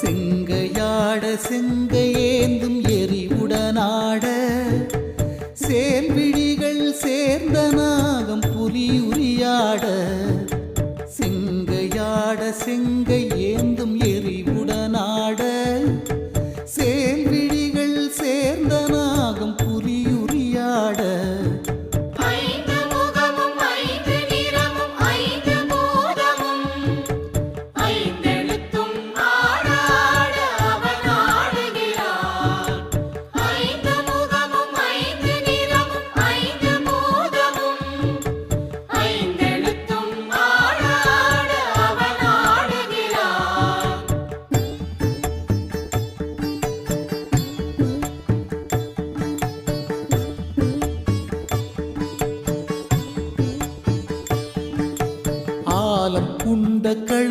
செங்கையாட செங்கையேந்தும் எரிவுடனாட. சேர்விழிகள் சேர்ந்த நாகம் புலி உரியாட செங்கையாட செங்கை ஏந்தும்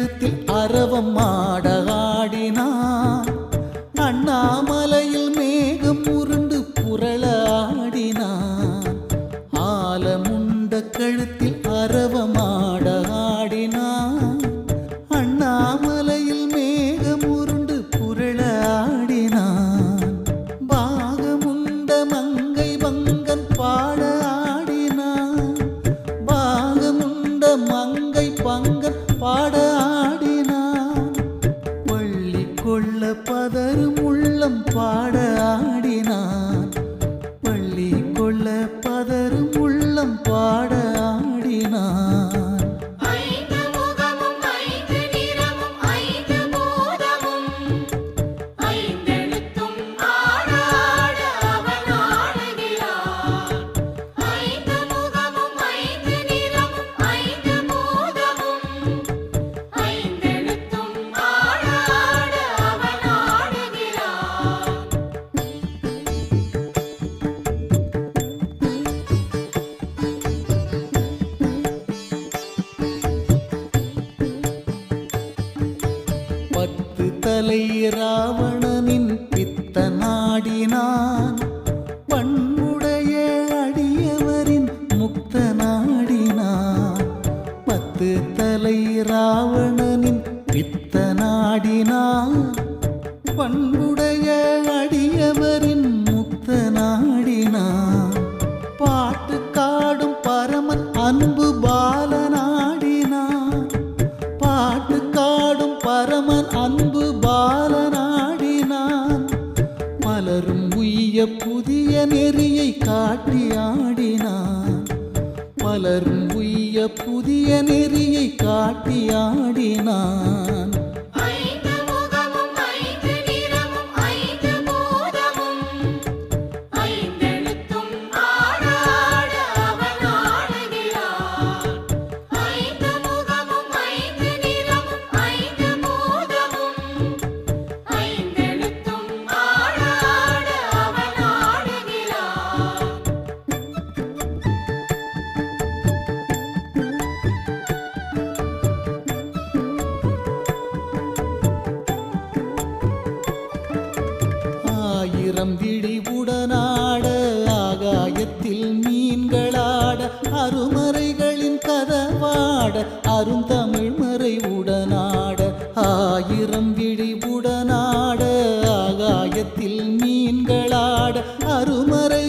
கழுத்தில் அரவம் ஆட ஆடினான் பதரும் உள்ளம் பாட ஆடினான் பள்ளி கொள்ள பதரும் உள்ளம் பாட ஆடினான் ராவணனின் வித்த நாடினான் பண்புடைய அடியவரின் முத்த நாடினான் பாட்டு காடும் பரமன் அன்பு பால நாடினான் பாட்டு காடும் பரமன் அன்பு பால நாடினான் மலரும் உய்ய புதிய நெறியை காட்டி ஆடினான் மலரும் உய்ய புதிய நெறியை காட்டியாடினான் ஆயிரம் விழிவுடனாட ஆகாயத்தில் மீன்களாட அருமறைகளின் கதவாட அருந்தமிழ் மறைவுடனாட ஆயிரம் விழிவுடனாட ஆகாயத்தில் மீன்களாட அருமறை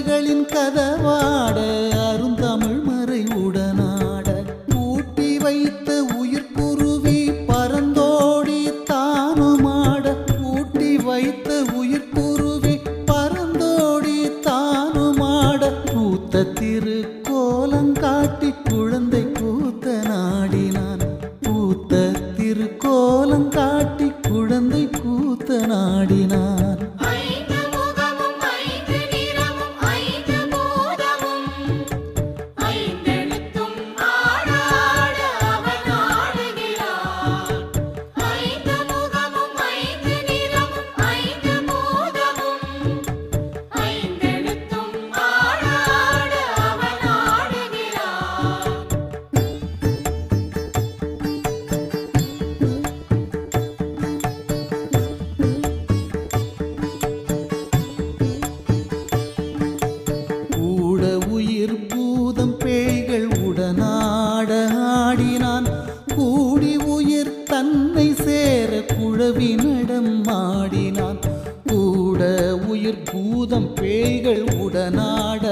உயிர்கள் உடனாட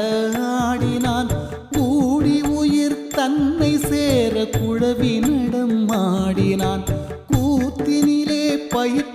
ஆடினான். கூடி உயிர் தன்னை சேர குழவினிடம் ஆடினான் கூத்தினிலே பயிர்